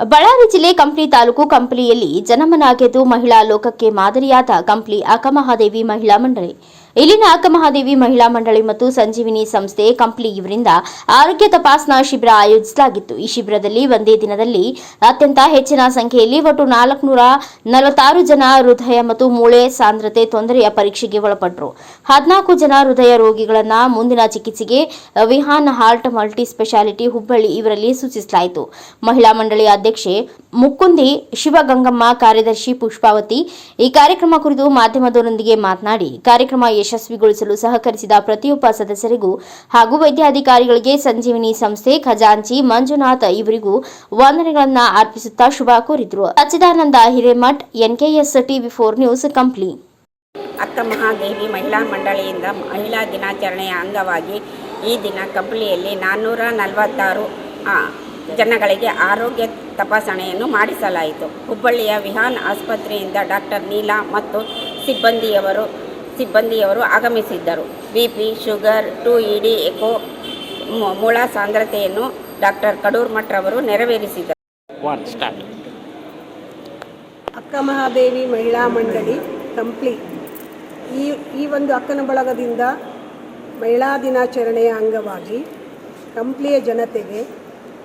ಬಳ್ಳಾರಿ ಜಿಲ್ಲೆ ಕಂಪ್ಲಿ ತಾಲೂಕು ಕಂಪ್ಲಿಯಲ್ಲಿ ಜನಮನ ಮಹಿಳಾ ಲೋಕಕ್ಕೆ ಮಾದರಿಯಾದ ಕಂಪ್ಲಿ ಅಕ್ಕಮಹಾದೇವಿ ಮಹಿಳಾ ಮಂಡಳಿ. ಇಲ್ಲಿನ ಅಕ್ಕಮಹಾದೇವಿ ಮಹಿಳಾ ಮಂಡಳಿ ಮತ್ತು ಸಂಜೀವಿನಿ ಸಂಸ್ಥೆ ಕಂಪ್ಲಿ ಇವರಿಂದ ಆರೋಗ್ಯ ತಪಾಸಣಾ ಶಿಬಿರ ಆಯೋಜಿಸಲಾಗಿತ್ತು. ಈ ಶಿಬಿರದಲ್ಲಿ ಒಂದೇ ದಿನದಲ್ಲಿ ಅತ್ಯಂತ ಹೆಚ್ಚಿನ ಸಂಖ್ಯೆಯಲ್ಲಿ ಒಟ್ಟು ನಾಲ್ಕುನೂರ ನಲವತ್ತಾರು ಜನ ಹೃದಯ ಮತ್ತು ಮೂಳೆ ಸಾಂದ್ರತೆ ತೊಂದರೆಯ ಪರೀಕ್ಷೆಗೆ ಒಳಪಟ್ಟರು ಹದಿನಾಲ್ಕು ಜನ ಹೃದಯ ರೋಗಿಗಳನ್ನ ಮುಂದಿನ ಚಿಕಿತ್ಸೆಗೆ Vihaan heart multi specialty Hubballi ಇವರಲ್ಲಿ ಸೂಚಿಸಲಾಯಿತು. ಮಹಿಳಾ ಮಂಡಳಿ ಅಧ್ಯಕ್ಷೆ ಮುಕ್ಕುಂದಿ ಶಿವಗಂಗಮ್ಮ, ಕಾರ್ಯದರ್ಶಿ ಪುಷ್ಪಾವತಿ ಈ ಕಾರ್ಯಕ್ರಮ ಕುರಿತು ಮಾಧ್ಯಮದವರೊಂದಿಗೆ ಮಾತನಾಡಿ, ಕಾರ್ಯಕ್ರಮ ಯಶಸ್ವಿಗೊಳಿಸಲು ಸಹಕರಿಸಿದ ಪ್ರತಿಯೊಬ್ಬ ಸದಸ್ಯರಿಗೂ ಹಾಗೂ ವೈದ್ಯಾಧಿಕಾರಿಗಳಿಗೆ ಸಂಜೀವಿನಿ ಸಂಸ್ಥೆ, ಖಜಾಂಚಿ, ಮಂಜುನಾಥ್ ಇವರಿಗೂ ವಂದನೆಗಳನ್ನು ಅರ್ಪಿಸುತ್ತಾ ಶುಭ ಕೋರಿದರು. Sachchidananda Hiremath, NKS TV four news Kampli. Akka Mahadevi ಮಹಿಳಾ ಮಂಡಳಿಯಿಂದ ಮಹಿಳಾ ದಿನಾಚರಣೆಯ ಅಂಗವಾಗಿ ಈ ದಿನ ಕಂಪ್ಲಿಯಲ್ಲಿ ನಾನ್ನೂರ ನಲವತ್ತಾರು ಜನಗಳಿಗೆ ಆರೋಗ್ಯ ತಪಾಸಣೆಯನ್ನು ಮಾಡಿಸಲಾಯಿತು. ಹುಬ್ಬಳ್ಳಿಯ ವಿಹಾನ್ ಆಸ್ಪತ್ರೆಯಿಂದ ಡಾಕ್ಟರ್ ನೀಲಾ ಮತ್ತು ಸಿಬ್ಬಂದಿಯವರು ಸಿಬ್ಬಂದಿಯವರು ಆಗಮಿಸಿದ್ದರು. B P sugar two D echo ಮು- ಮೂಳ ಸಾಂದ್ರತೆಯನ್ನು ಡಾಕ್ಟರ್ ಕಡೂರ್ ಮಠ್ರವರು ನೆರವೇರಿಸಿದರು. ಅಕ್ಕ ಮಹಾದೇವಿ ಮಹಿಳಾ ಮಂಡಳಿ ಕಂಪ್ಲಿ. ಈ ಈ ಒಂದು ಅಕ್ಕನ ಬಳಗದಿಂದ ಮಹಿಳಾ ದಿನಾಚರಣೆಯ ಅಂಗವಾಗಿ ಕಂಪ್ಲಿಯ ಜನತೆಗೆ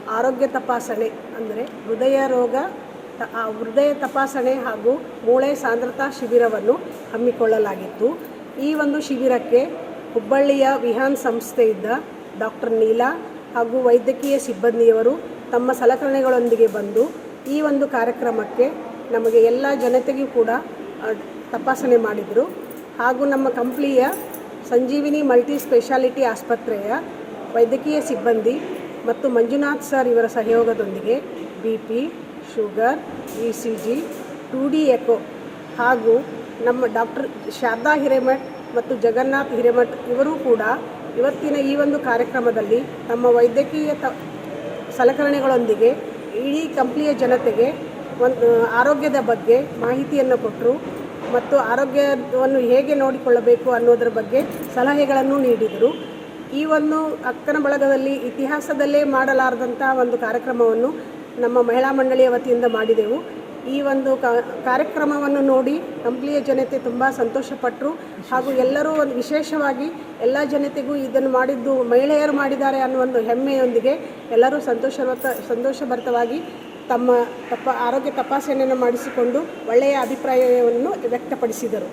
ಆರೋಗ್ಯ ತಪಾಸಣೆ ಅಂದರೆ ಹೃದಯ ರೋಗ ಹೃದಯ ತಪಾಸಣೆ ಹಾಗೂ ಮೂಳೆ ಸಾಂದ್ರತಾ ಶಿಬಿರವನ್ನು ಹಮ್ಮಿಕೊಳ್ಳಲಾಗಿತ್ತು. ಈ ಒಂದು ಶಿಬಿರಕ್ಕೆ ಹುಬ್ಬಳ್ಳಿಯ ವಿಹಾನ್ ಸಂಸ್ಥೆಯಿದ್ದ ಡಾಕ್ಟರ್ ನೀಲಾ ಹಾಗೂ ವೈದ್ಯಕೀಯ ಸಿಬ್ಬಂದಿಯವರು ತಮ್ಮ ಸಲಕರಣೆಗಳೊಂದಿಗೆ ಬಂದು ಈ ಒಂದು ಕಾರ್ಯಕ್ರಮಕ್ಕೆ ನಮಗೆ ಎಲ್ಲ ಜನತೆಗೂ ಕೂಡ ತಪಾಸಣೆ ಮಾಡಿದರು. ಹಾಗೂ ನಮ್ಮ ಕಂಪ್ಲಿಯ ಸಂಜೀವಿನಿ ಮಲ್ಟಿ ಸ್ಪೆಷಾಲಿಟಿ ಆಸ್ಪತ್ರೆಯ ವೈದ್ಯಕೀಯ ಸಿಬ್ಬಂದಿ ಮತ್ತು ಮಂಜುನಾಥ್ ಸರ್ ಇವರ ಸಹಯೋಗದೊಂದಿಗೆ B P sugar E C G two D echo ಹಾಗೂ ನಮ್ಮ ಡಾಕ್ಟರ್ ಶಾರದಾ ಹಿರೇಮಠ್ ಮತ್ತು ಜಗನ್ನಾಥ್ ಹಿರೇಮಠ್ ಇವರೂ ಕೂಡ ಇವತ್ತಿನ ಈ ಒಂದು ಕಾರ್ಯಕ್ರಮದಲ್ಲಿ ತಮ್ಮ ವೈದ್ಯಕೀಯ ತ, ಸಲಕರಣೆಗಳೊಂದಿಗೆ ಇಡೀ ಕಂಪ್ನಿಯ ಜನತೆಗೆ ಒಂದು ಆರೋಗ್ಯದ ಬಗ್ಗೆ ಮಾಹಿತಿಯನ್ನು ಕೊಟ್ಟರು ಮತ್ತು ಆರೋಗ್ಯವನ್ನು ಹೇಗೆ ನೋಡಿಕೊಳ್ಳಬೇಕು ಅನ್ನೋದರ ಬಗ್ಗೆ ಸಲಹೆಗಳನ್ನು ನೀಡಿದರು. ಈ ಒಂದು ಅಕ್ಕನ ಬಳಗದಲ್ಲಿ ಇತಿಹಾಸದಲ್ಲೇ ಮಾಡಲಾರದಂಥ ಒಂದು ಕಾರ್ಯಕ್ರಮವನ್ನು ನಮ್ಮ ಮಹಿಳಾ ಮಂಡಳಿಯ ವತಿಯಿಂದ ಮಾಡಿದೆವು. ಈ ಒಂದು ಕಾರ್ಯಕ್ರಮವನ್ನು ನೋಡಿ ಕಂಪ್ಲಿಯ ಜನತೆ ತುಂಬ ಸಂತೋಷಪಟ್ಟರು ಹಾಗೂ ಎಲ್ಲರೂ ಒಂದು ವಿಶೇಷವಾಗಿ ಎಲ್ಲ ಜನತೆಗೂ ಇದನ್ನು ಮಾಡಿದ್ದು ಮಹಿಳೆಯರು ಮಾಡಿದ್ದಾರೆ ಅನ್ನೋ ಒಂದು ಹೆಮ್ಮೆಯೊಂದಿಗೆ ಎಲ್ಲರೂ ಸಂತೋಷವತ್ತ, ಸಂತೋಷಭರಿತವಾಗಿ ತಮ್ಮ ತಪ್ಪ, ಆರೋಗ್ಯ ತಪಾಸಣೆಯನ್ನು ಮಾಡಿಸಿಕೊಂಡು ಒಳ್ಳೆಯ ಅಭಿಪ್ರಾಯವನ್ನು ವ್ಯಕ್ತಪಡಿಸಿದರು.